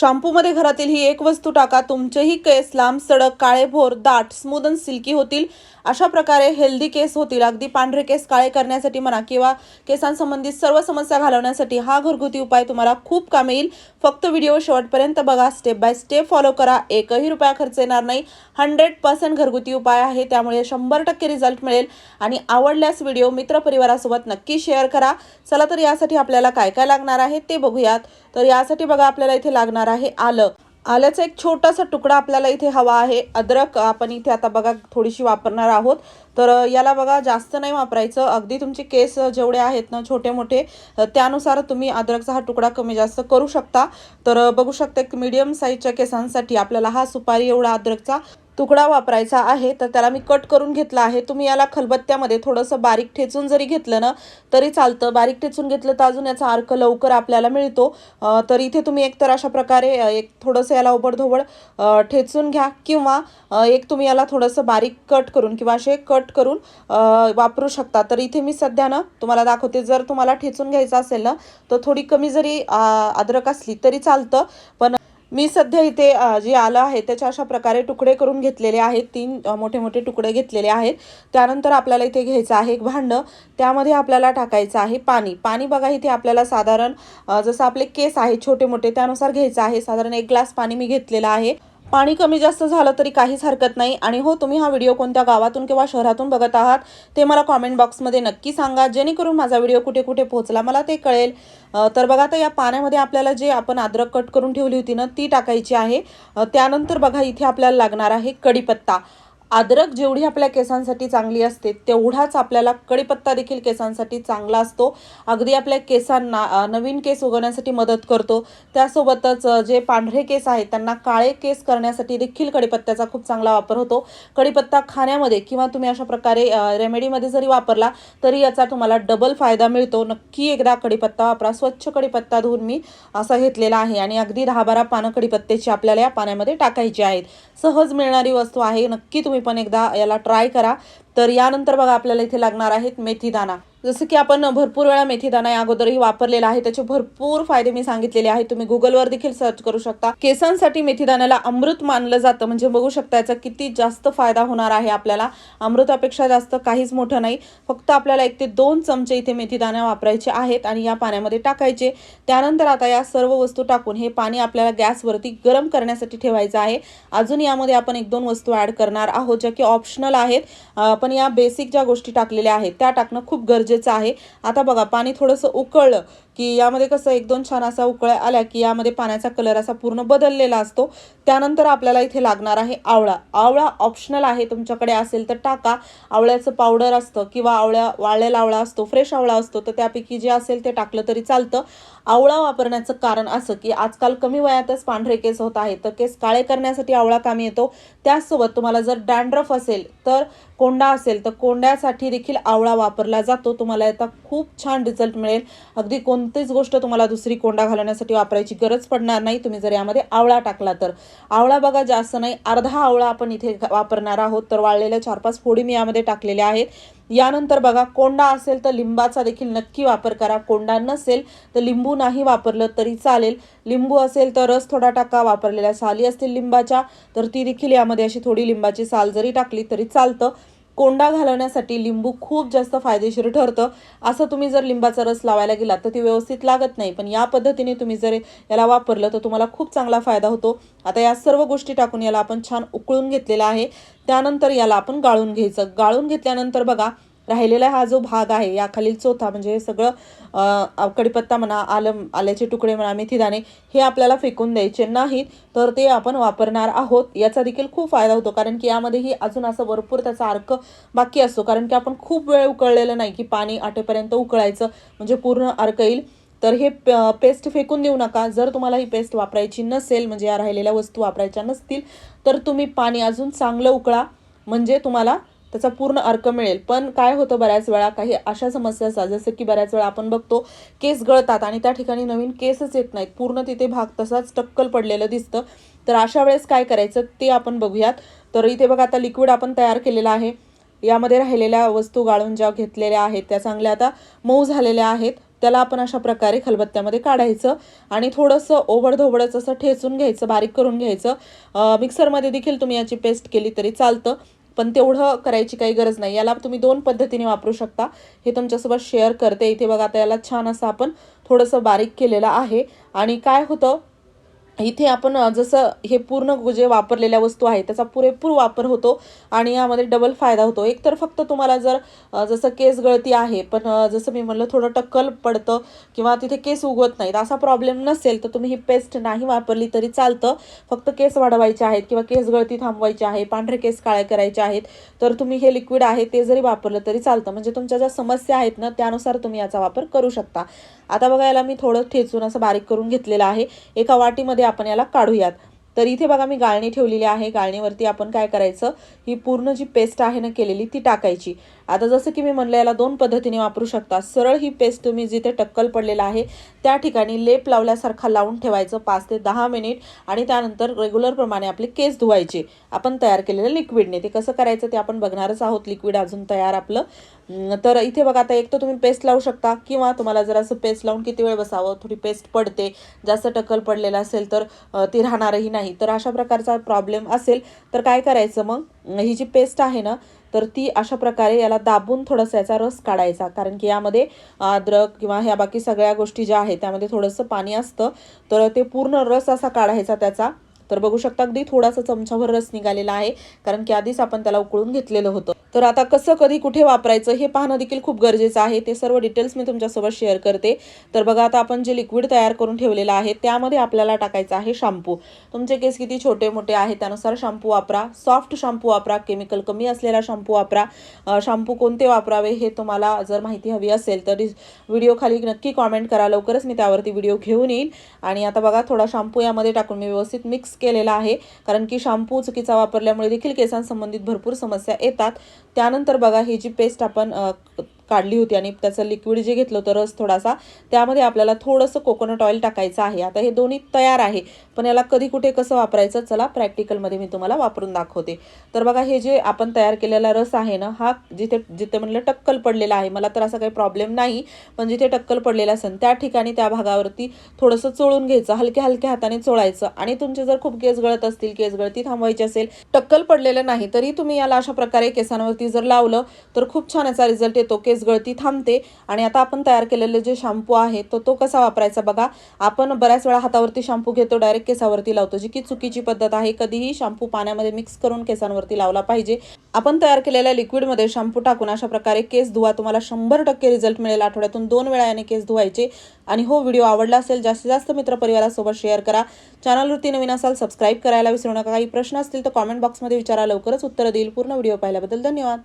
शॅम्पूमध्ये घरातील ही एक वस्तू टाका. तुमचेही केस लांब सडक काळे भोर दाट स्मूद आणि सिल्की होतील. अशा प्रकारे हेल्दी केस होतील. अगदी पांढरे केस काळे करण्यासाठी म्हणा किंवा केसांसंबंधित सर्व समस्या घालवण्यासाठी हा घरगुती उपाय तुम्हाला खूप काम येईल. फक्त व्हिडिओ शेवटपर्यंत बघा. स्टेप बाय स्टेप फॉलो करा. एकही रुपया खर्च येणार नाही. हंड्रेड पर्सेंट घरगुती उपाय आहे. त्यामुळे शंभर टक्के रिझल्ट मिळेल. आणि आवडल्यास व्हिडिओ मित्रपरिवारासोबत नक्की शेअर करा. चला तर यासाठी आपल्याला काय काय लागणार आहे ते बघूयात. तर यासाठी बघा आपल्याला इथे लागणार आहे आलं. आल्याचा एक छोटासा तुकडा आपल्याला इथे हवा आहे. अद्रक आपण इथे आता बघा थोडीशी वापरणार आहोत. तर याला बघा जास्त नाही वापरायचं. अगदी तुमचे केस जेवढे आहेत ना छोटे मोठे त्यानुसार तुम्ही अद्रकचा हा तुकडा कमी जास्त करू शकता. तर बघू शकता एक मीडियम साईजच्या केसांसाठी आपल्याला हा सुपारी एवढा अद्रकचा तुकडा वापरायचा आहे. तर त्याला मी कट करून घेतला आहे. तुम्ही याला खलबत्त्यामध्ये थोडंसं बारीक ठेचून जरी घेतलं ना तरी चालतं. बारीक ठेचून घेतलं तर अजून याचा अर्क लवकर आपल्याला मिळतो. तर इथे तुम्ही एकतर अशा प्रकारे एक थोडंसं याला ओबडधोबड ठेचून घ्या. किंवा एक तुम्ही याला थोडंसं बारीक कट करून किंवा असे कट करून वापरू शकता. तर इथे मी सध्या ना तुम्हाला दाखवते जर तुम्हाला ठेचून घ्यायचं असेल ना तर थोडी कमी जरी अद्रक असली तरी चालतं. पण मी सध्या इथे जे आलं आहे त्याच्या अशा प्रकारे तुकडे करून घेतलेले आहेत. तीन मोठे मोठे तुकडे घेतलेले आहेत. त्यानंतर आपल्याला इथे घ्यायचं आहे एक भांडं. त्यामध्ये आपल्याला टाकायचं आहे पाणी. पाणी बघा इथे आपल्याला साधारण जसं आपले केस आहे छोटे मोठे त्यानुसार घ्यायचं आहे. साधारण एक ग्लास पाणी मी घेतलेलं आहे. पाणी कमी जास्त झालं तरी काहीच हरकत नाही. आणि हो तुम्ही हा व्हिडिओ कोणत्या गावातून किंवा शहरातून बघत आहात ते मला कॉमेंट बॉक्समध्ये नक्की सांगा. जेणेकरून माझा व्हिडिओ कुठे कुठे पोहोचला मला ते कळेल. तर बघा आता या पाण्यामध्ये आपल्याला जे आपण अद्रक कट करून ठेवली होती ना ती टाकायची आहे. त्यानंतर बघा इथे आपल्याला लागणार आहे कढीपत्ता. अद्रक जेवढी आपल्या केसांसाठी चांगली असते तेवढाच आपल्याला कढीपत्ता देखील केसांसाठी चांगला असतो. अगदी आपल्या केसांना नवीन केस उगवण्यासाठी मदत करतो. त्यासोबतच जे पांढरे केस आहेत त्यांना काळे केस करण्यासाठी देखील कढीपत्त्याचा खूप चांगला वापर होतो. कढीपत्ता खाण्यामध्ये किंवा तुम्ही अशा प्रकारे रेमेडीमध्ये जरी वापरला तरी याचा तुम्हाला डबल फायदा मिळतो. नक्की एकदा कडीपत्ता वापरा. स्वच्छ कडीपत्ता धुवून मी असा घेतलेला आहे आणि अगदी दहा बारा पानं कढीपत्त्याची आपल्याला या पाण्यामध्ये टाकायची आहेत. सहज मिळणारी वस्तू आहे. नक्की तुम्ही पण एकदा याला ट्राय करा. तर यानंतर बघा आपल्याला इथे लागणार आहेत मेथीदाणा. जसं की आपण भरपूर वेळा मेथीदाणा या अगोदरही वापरलेला आहे. त्याचे भरपूर फायदे मी सांगितलेले आहेत. तुम्ही गुगलवर देखील सर्च करू शकता. केसांसाठी मेथीदाण्याला अमृत मानलं जातं. म्हणजे बघू शकता याचा किती जास्त फायदा होणार आहे आपल्याला. अमृतापेक्षा जास्त काहीच मोठं नाही. फक्त आपल्याला एक ते दोन चमचे इथे मेथीदाण्या वापरायचे आहेत आणि या पाण्यामध्ये टाकायचे. त्यानंतर आता या सर्व वस्तू टाकून हे पाणी आपल्याला गॅसवरती गरम करण्यासाठी ठेवायचं आहे. अजून यामध्ये आपण एक दोन वस्तू ॲड करणार आहोत ज्या की ऑप्शनल आहेत. पण या बेसिक ज्या गोष्टी टाकलेल्या आहेत त्या टाकणं खूप गरजेचं आहे. आता बघा पाणी थोडंसं उकळलं. की यामध्ये कसं एक दोन छान असा उकळ्या आल्या की यामध्ये पाण्याचा कलर असा पूर्ण बदललेला असतो. त्यानंतर आपल्याला इथे लागणार आहे आवळा. आवळा ऑप्शनल आहे तुमच्याकडे असेल तर टाका. आवळ्याचं पावडर असतं किंवा आवळ्या वाळलेला आवळा असतो फ्रेश आवळा असतो तर त्यापैकी जे असेल ते टाकलं तरी चालतं. आवळा वापरण्याचं कारण असं की आजकाल कमी वयातच पांढरे केस होत आहेत तर केस काळे करण्यासाठी आवळा कामी येतो. त्याचसोबत तुम्हाला जर डॅन्ड्रफ असेल तर कोंडा असेल तर कोंड्यासाठी देखील आवळा वापरला जातो. तुम्हाला याचा खूप छान रिझल्ट मिळेल. अगदी कोण कोणतीच गोष्ट तुम्हाला दुसरी कोंडा घालवण्यासाठी वापरायची गरज पडणार नाही. तुम्ही जर यामध्ये आवळा टाकला तर. आवळा बघा जास्त नाही अर्धा आवळा आपण इथे वापरणार आहोत. तर वाळलेल्या चार पाच फोडी मी यामध्ये टाकलेल्या आहेत. यानंतर बघा कोंडा असेल तर लिंबाचा देखील नक्की वापर करा. कोंडा नसेल तर लिंबू नाही वापरलं तरी चालेल. लिंबू असेल तर रस थोडा टाका वापरलेल्या साली असतील लिंबाच्या. तर ती देखील यामध्ये अशी थोडी लिंबाची साल जरी टाकली तरी चालतं. कोंडा घालवण्यासाठी लिंबू खूप जास्त फायदेशीर ठरतं. असं तुम्ही जर लिंबाचा रस लावायला गेलात तर ती व्यवस्थित लागत नाही. पण या पद्धतीने तुम्ही जर याला वापरलं तर तुम्हाला खूप चांगला फायदा होतो. आता या सर्व गोष्टी टाकून याला आपण छान उकळून घेतलेला आहे. त्यानंतर याला आपण गाळून घ्यायचं. गाळून घेतल्यानंतर बघा राहिलेला हा जो भाग आहे याखालील चौथा म्हणजे हे सगळं कडीपत्ता कढीपत्ता म्हणा आलं आल्याचे तुकडे म्हणा मेथीदाणे हे आपल्याला फेकून द्यायचे नाहीत तर ते आपण वापरणार आहोत. याचा देखील खूप फायदा होतो कारण की यामध्येही अजून असं भरपूर त्याचा अर्क बाकी असतो कारण की आपण खूप वेळ उकळलेलं नाही की पाणी आटेपर्यंत उकळायचं म्हणजे पूर्ण अर्क येईल. तर हे प- पेस्ट फेकून देऊ नका. जर तुम्हाला ही पेस्ट वापरायची नसेल म्हणजे या राहिलेल्या वस्तू वापरायच्या नसतील तर तुम्ही पाणी अजून चांगलं उकळा. म्हणजे तुम्हाला त्याचा पूर्ण अर्क मिळेल. पण काय होतं बऱ्याच वेळा काही अशा समस्या असतात जसं की बऱ्याच वेळा आपण बघतो केस गळतात आणि त्या ठिकाणी नवीन केसच येत नाहीत. पूर्ण तिथे भाग तसाच टक्कल पडलेलं दिसतं. तर अशा वेळेस काय करायचं ते आपण बघूयात. तर इथे बघा आता लिक्विड आपण तयार केलेलं आहे. यामध्ये राहिलेल्या वस्तू गाळून ज्या घेतलेल्या आहेत त्या चांगल्या आता मऊ झालेल्या आहेत. त्याला आपण अशा प्रकारे खलबत्त्यामध्ये काढायचं आणि थोडंसं ओबडधोबडच असं ठेचून घ्यायचं बारीक करून घ्यायचं. मिक्सरमध्ये देखील तुम्ही याची पेस्ट केली तरी चालतं. पण तेवढं करायची काही गरज नाही. याला तुम्ही दोन पद्धतीने वापरू शकता. हे तुमच्यासोबत शेअर करते. इथे बघा आता याला छान असं आपण थोडंसं बारीक केलेलं आहे. आणि काय होतं? इथे आपण जसं हे पूर्ण जे वापरलेल्या वस्तू आहेत त्याचा पुरेपूर वापर होतो आणि यामध्ये डबल फायदा होतो. एक तर फक्त तुम्हाला जर जसं केस गळती आहे पण जसं मी म्हणलं थोडं टक्कल पडतं किंवा तिथे केस उगवत नाहीत असा प्रॉब्लेम नसेल तर तुम्ही ही पेस्ट नाही वापरली तरी चालतं. फक्त केस वाढवायचे आहेत किंवा केस गळती थांबवायची आहे पांढरे केस काळे करायचे आहेत तर तुम्ही हे लिक्विड आहे ते जरी वापरलं तरी चालतं. म्हणजे तुमच्या ज्या समस्या आहेत ना त्यानुसार तुम्ही याचा वापर करू शकता. आता बघायला मी थोडं ठेचून असं बारीक करून घेतलेलं आहे. एका वाटीमध्ये आपण याला काढूयात. तर इथे बघा मी गाळणी ठेवलेली आहे. गाळणीवरती आपण काय करायचं? ही पूर्ण जी पेस्ट आहे ना केलेली ती टाकायची. आता जसं की मी म्हणलं याला दोन पद्धतीने वापरू शकता. सरळ ही पेस्ट तुम्ही जिथे टक्कल पडलेला आहे त्या ठिकाणी लेप लावल्यासारखा लावून ठेवायचं पाच ते दहा मिनिट आणि त्यानंतर रेग्युलरप्रमाणे आपले केस धुवायचे. आपण तयार केलेलं लिक्विडने. ते कसं करायचं ते आपण बघणारच आहोत. लिक्विड अजून तयार आपलं. तर इथे बघा आता एक तर तुम्ही पेस्ट लावू शकता किंवा तुम्हाला जर असं पेस्ट लावून किती वेळ बसावं थोडी पेस्ट पडते जास्त टक्कल पडलेलं असेल तर ती राहणारही नाही. नाही तर अशा प्रकारचा प्रॉब्लेम असेल तर काय करायचं मग? ही जी पेस्ट आहे ना तर ती अशा प्रकारे याला दाबून थोडासा याचा रस काढायचा. कारण की यामध्ये अद्रक किंवा ह्या बाकी सगळ्या गोष्टी ज्या आहेत त्यामध्ये थोडंसं पाणी असतं तर ते पूर्ण रस असा काढायचा त्याचा. तर बघू शकता अगदी थोडासा चमचाभर रस निघालेला आहे कारण की आधीच आपण त्याला उकळून घेतलेलं होतं. तर आता कसं कधी कुठे वापरायचं हे पाहणं देखील खूप गरजेचं आहे. ते सर्व डिटेल्स मी तुमच्यासोबत शेअर करते. तर बघा आता आपण जे लिक्विड तयार करून ठेवलेलं आहे त्यामध्ये आपल्याला टाकायचं आहे शॅम्पू तुमचे केस किती छोटे मोठे आहेत त्यानुसार शॅम्पू वापरा. सॉफ्ट शॅम्पू वापरा. केमिकल कमी असलेला शॅम्पू वापरा. शॅम्पू कोणते वापरावे हे तुम्हाला जर माहिती हवी असेल तर व्हिडिओ खाली नक्की कॉमेंट करा. लवकरच मी त्यावरती व्हिडिओ घेऊन येईल. आणि आता बघा थोडा शॅम्पू यामध्ये टाकून मी व्यवस्थित मिक्स केलेला आहे. कारण की शॅम्पू चुकीचा वापरल्यामुळे देखील केसांसंबंधित भरपूर समस्या येतात. त्यानंतर बघा ही जी पेस्ट आपण काढली होती आणि त्याचं लिक्विड जे घेतलं होतं रस थोडासा त्यामध्ये आपल्याला थोडंसं कोकोनट ऑइल टाकायचं आहे. आता हे दोन्ही तयार आहे पण याला कधी कुठे कसं वापरायचं चला प्रॅक्टिकलमध्ये मी तुम्हाला वापरून दाखवते. तर बघा हे जे आपण तयार केलेला रस आहे ना हा जिथे जिथे म्हणलं टक्कल पडलेला आहे मला तर असा काही प्रॉब्लेम नाही पण जिथे टक्कल पडलेला असेल त्या ठिकाणी त्या भागावरती थोडंसं चोळून घ्यायचं हलक्या हलक्या हाताने चोळायचं. आणि तुमचे जर खूप केस गळत असतील केस गळती थांबवायची असेल टक्कल पडलेलं नाही तरी तुम्ही याला अशा प्रकारे केसांवरती जर लावलं तर खूप छान याचा रिझल्ट येतो. केस केस गळती थांबते आणि आता आपण तयार केलेले जे शॅम्पू आहे तो तो कसा वापरायचा बघा. आपण बऱ्याच वेळा हातावरती शॅम्पू घेतो डायरेक्ट केसावरती लावतो. जी की चुकीची पद्धत आहे कधीही शॅम्पू पाण्यामध्ये मिक्स करून केसांवरती लावला पाहिजे. आपण तयार केलेल्या लिक्विडमध्ये शॅम्पू टाकून अशा प्रकारे केस धुवा. तुम्हाला शंभर टक्के रिझल्ट मिळेल आठवड्यातून दोन वेळा याने केस धुवायचे. आणि हो व्हिडिओ आवडला असेल जास्तीत जास्त मित्रपरिवारासोबत शेअर करा. चॅनलवरती नवीन असाल सबस्क्राईब करायला विसरू नका. काही प्रश्न असतील तर कॉमेंट बॉक्समध्ये विचारा. लवकरच उत्तर देईल. पूर्ण व्हिडिओ पाहिल्याबद्दल धन्यवाद.